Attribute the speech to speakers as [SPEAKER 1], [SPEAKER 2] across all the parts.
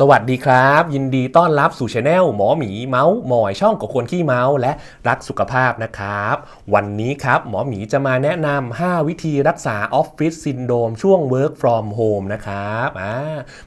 [SPEAKER 1] สวัสดีครับ ยินดีต้อนรับสู่ช anel หมอหมีเมาส์หมอยช่องของคนขี้เมาส์และรักสุขภาพนะครับ วันนี้ครับหมอหมีจะมาแนะนำ5วิธีรักษาออฟฟิศซินโดรมช่วง work from home นะครับอ่า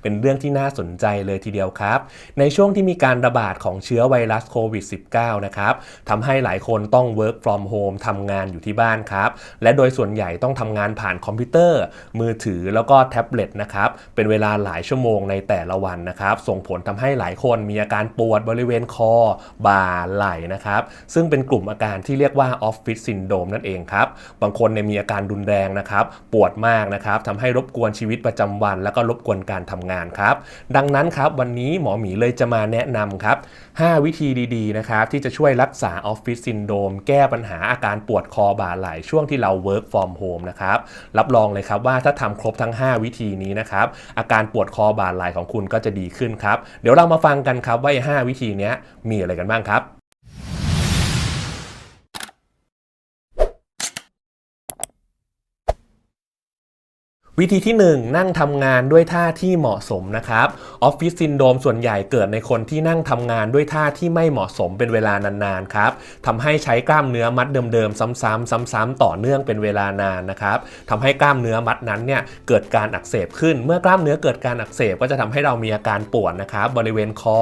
[SPEAKER 1] เป็นเรื่องที่น่าสนใจเลยทีเดียวครับ ในช่วงที่มีการระบาดของเชื้อไวรัสโควิด -19 นะครับทำให้หลายคนต้อง work from home ทำงานอยู่ที่บ้านครับ และโดยส่วนใหญ่ต้องทำงานผ่านคอมพิวเตอร์ มือถือแล้วก็แท็บเล็ตนะครับเป็นเวลาหลายชั่วโมงในแต่ละวันนะครับส่งผลทำให้หลายคนมีอาการปวดบริเวณคอ บ่าไหล่นะครับซึ่งเป็นกลุ่มอาการที่เรียกว่าออฟฟิศซินโดมนั่นเองครับบางคนเนี่ยมีอาการรุนแรงนะครับปวดมากนะครับทำให้รบกวนชีวิตประจำวัน แล้วก็รบกวนการทำงานครับดังนั้นครับวันนี้หมอหมีเลยจะมาแนะนำครับ 5 วิธีดีๆนะครับที่จะช่วยรักษาออฟฟิศซินโดมแก้ปัญหาอาการปวดคอบ่าไหล่ช่วงที่เรา work from home นะครับรับรองเลยครับว่าถ้าทำครบทั้ง 5 วิธีนี้นะครับอาการปวดคอบ่าไหล่ของคุณก็จะดีขึ้นครับ เดี๋ยวเรามาฟังกันครับว่า 5 วิธีนี้มีอะไรกันบ้างครับ วิธีที่ 1 นั่งทำงานด้วยท่าที่เหมาะสมนะครับออฟฟิศซินโดรมส่วนใหญ่เกิดในคนที่นั่งทำงานด้วยท่าที่ไม่เหมาะสมเป็นเวลานานๆครับทำให้ใช้กล้ามเนื้อมัดเดิมๆซ้ำๆซ้ำๆต่อเนื่องเป็นเวลานานนะครับทำให้กล้ามเนื้อมัดนั้นเนี่ยเกิดการอักเสบขึ้น เมื่อกล้ามเนื้อเกิดการอักเสบก็จะทำให้เรามีอาการปวดนะครับบริเวณคอ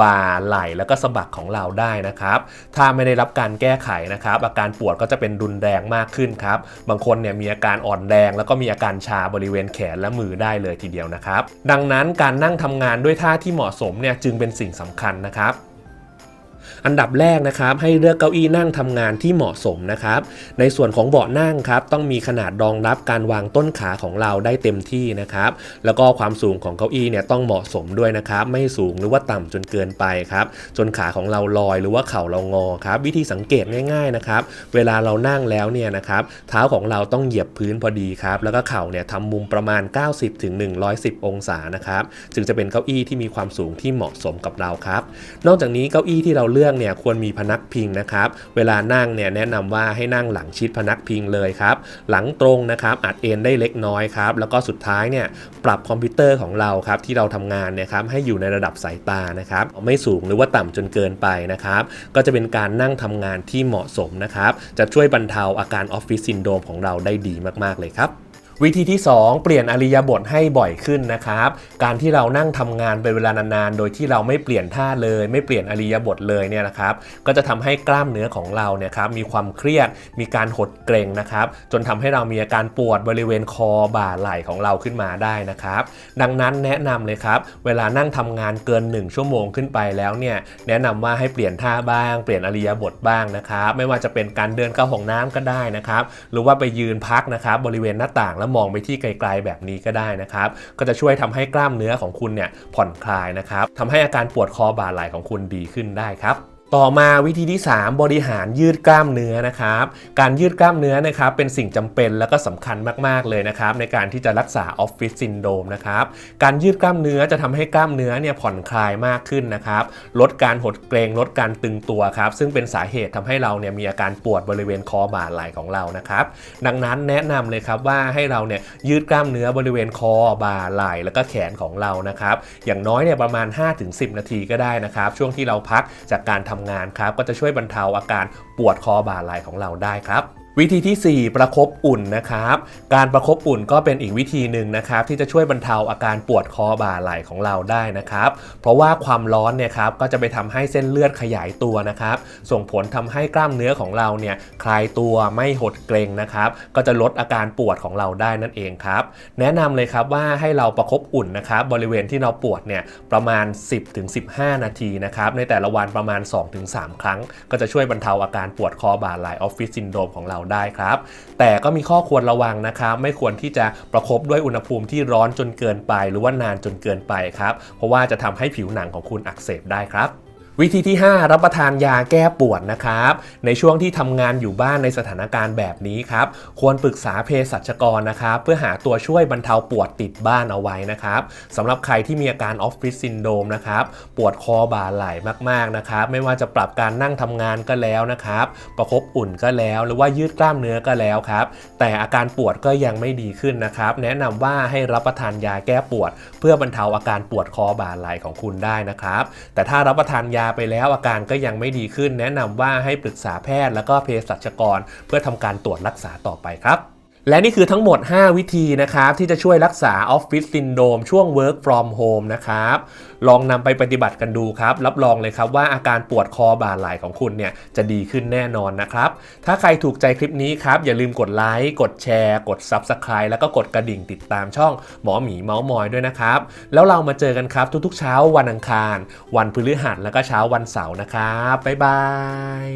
[SPEAKER 1] บ่าไหล่แล้วก็สะบักของเราได้นะครับถ้าไม่ได้รับการแก้ไขนะครับอาการปวดก็จะเป็นรุนแรงมากขึ้นครับบางคนเนี่ยมีอาการอ่อนแรงแล้วก็มีอาการชาบริเวณแขนและมือได้เลยทีเดียวนะครับ ดังนั้นการนั่งทำงานด้วยท่าที่เหมาะสมเนี่ยจึงเป็นสิ่งสำคัญนะครับ อันดับแรกนะครับให้เลือกเก้าอี้นั่งทำงานที่เหมาะสมนะครับ ในส่วนของเบาะนั่งครับต้องมีขนาดรองรับการวางต้นขาของเราได้เต็มที่นะครับ แล้วก็ความสูงของเก้าอี้เนี่ยต้องเหมาะสมด้วยนะครับ ไม่สูงหรือว่าต่ำจนเกินไปครับจนขาของเราลอยหรือว่าเข่าเรางอครับ วิธีสังเกตง่ายๆนะครับ เวลาเรานั่งแล้วเนี่ยนะครับเท้าของเราต้องเหยียบพื้นพอดีครับแล้วก็เข่าเนี่ยทำมุมประมาณ 90ถึง110องศานะครับจึงจะเป็นเก้าอี้ที่มีความสูงที่เหมาะสมกับเราครับ นอกจากนี้เก้าอี้ที่เราเลือกเนี่ยควรมีพนักพิงนะครับ เวลานั่งเนี่ยแนะนำว่าให้นั่งหลังชิดพนักพิงเลยครับหลังตรงนะครับอาจเอ็นได้เล็กน้อยครับแล้วก็สุดท้ายเนี่ยปรับคอมพิวเตอร์ของเราครับที่เราทำงานเนี่ยครับให้อยู่ในระดับสายตานะครับไม่สูงหรือว่าต่ำจนเกินไปนะครับก็จะเป็นการนั่งทำงานที่เหมาะสมนะครับจะช่วยบรรเทาอาการออฟฟิศซินโดรมของเราได้ดีมากๆเลยครับ วิธีที่ 2 เปลี่ยนอริยาบทให้บ่อยขึ้นนะครับ การที่เรานั่งทำงานเป็นเวลานานๆ โดยที่เราไม่เปลี่ยนท่าเลย ไม่เปลี่ยนอริยาบทเลยเนี่ยนะครับ ก็จะทำให้กล้ามเนื้อของเราเนี่ยครับมีความเครียด มีการหดเกร็งนะครับ จนทำให้เรามีอาการปวดบริเวณคอบ่าไหล่ของเราขึ้นมาได้นะครับ ดังนั้นแนะนำเลยครับ เวลานั่งทำงานเกิน 1 ชั่วโมงขึ้นไปแล้วเนี่ยแนะนำว่าให้เปลี่ยนท่าบ้าง เปลี่ยนอริยาบทบ้างนะครับ ไม่ว่าจะเป็นการเดินเข้าห้องน้ำก็ได้นะครับ หรือว่าไปยืนพักนะครับบริเวณหน้าต่างแล้วมองไปที่ไกลๆแบบนี้ก็ได้นะครับ ก็จะช่วยทำให้กล้ามเนื้อของคุณเนี่ยผ่อนคลายนะครับทำให้อาการปวดคอบ่าไหล่ของคุณดีขึ้นได้ครับ ต่อมาวิธีที่ 3 บริหารยืดกล้ามเนื้อนะครับ การยืดกล้ามเนื้อนะครับเป็นสิ่งจำเป็นและก็สำคัญมากๆเลยนะครับในการที่จะรักษาออฟฟิศซินโดมนะครับการยืดกล้ามเนื้อจะทำให้กล้ามเนื้อเนี่ยผ่อนคลายมากขึ้นนะครับลดการหดเกรงลดการตึงตัวครับซึ่งเป็นสาเหตุทำให้เราเนี่ยมีอาการปวดบริเวณคอบ่าไหล่ของเรานะครับดังนั้นแนะนำเลยครับว่าให้เราเนี่ยยืดกล้ามเนื้อบริเวณคอบ่าไหล่แล้วก็แขนของเรานะครับอย่างน้อยเนี่ยประมาณ 5-10 นาทีก็ได้นะครับช่วงที่เราพักจากการทำงานครับ ก็จะช่วยบรรเทาอาการปวดคอบ่าไหล่ของเราได้ครับ วิธีที่ 4 ประคบอุ่นนะครับ การประคบอุ่นก็เป็นอีกวิธีหนึ่งนะครับ ที่จะช่วยบรรเทาอาการปวดคอบ่าไหล่ของเราได้นะครับ เพราะว่าความร้อนเนี่ยครับก็จะไปทำให้เส้นเลือดขยายตัวนะครับ ส่งผลทำให้กล้ามเนื้อของเราเนี่ยคลายตัวไม่หดเกร็งนะครับ ก็จะลดอาการปวดของเราได้นั่นเองครับ แนะนำเลยครับว่าให้เราประคบอุ่นนะครับ บริเวณที่เราปวดเนี่ยประมาณ 10-15 นาทีนะครับ ในแต่ละวันประมาณ 2-3 ครั้ง ก็จะช่วยบรรเทาอาการปวดคอบ่าไหล่ออฟฟิศซินโดรมของเราได้ครับ แต่ก็มีข้อควรระวังนะครับ ไม่ควรที่จะประคบด้วยอุณหภูมิที่ร้อนจนเกินไป หรือว่านานจนเกินไปครับ เพราะว่าจะทำให้ผิวหนังของคุณอักเสบได้ครับ วิธีที่ 5 รับประทานยาแก้ปวดนะครับ ในช่วงที่ทำงานอยู่บ้านในสถานการณ์แบบนี้ครับควรปรึกษาเภสัชกรนะครับ เพื่อหาตัวช่วยบรรเทาปวดติดบ้านเอาไว้นะครับสำหรับใครที่มีอาการออฟฟิศซินโดมนะครับปวดคอบ่าไหล่มากๆนะครับ ไม่ว่าจะปรับการนั่งทำงานก็แล้วนะครับ ประคบอุ่นก็แล้วหรือว่ายืดกล้ามเนื้อก็แล้วครับ แต่อาการปวดก็ยังไม่ดีขึ้นนะครับ แนะนำว่าให้รับประทานยาแก้ปวด เพื่อบรรเทาอาการปวดคอบ่าไหล่ของคุณได้นะครับ แต่ถ้ารับประทานยาไปแล้วอาการก็ยังไม่ดีขึ้น แนะนำว่าให้ปรึกษาแพทย์แล้วก็เภสัชกร เพื่อทำการตรวจรักษาต่อไปครับ และนี่คือทั้งหมด 5 วิธีนะครับ ที่จะช่วยรักษาออฟฟิศซินโดมช่วง work from home นะครับ ลองนำไปปฏิบัติกันดูครับ รับรองเลยครับว่าอาการปวดคอบ่าไหล่ของคุณเนี่ย จะดีขึ้นแน่นอนนะครับ ถ้าใครถูกใจคลิปนี้ครับ อย่าลืมกดไลค์กดแชร์ กด Subscribe แล้วก็กดกระดิ่งติดตามช่องหมอหมีเมาส์มอยด้วยนะครับ แล้วเรามาเจอกันครับทุกๆ เช้าวันอังคาร วันพฤหัสแล้วก็เช้าวันเสาร์นะครับบ๊ายบาย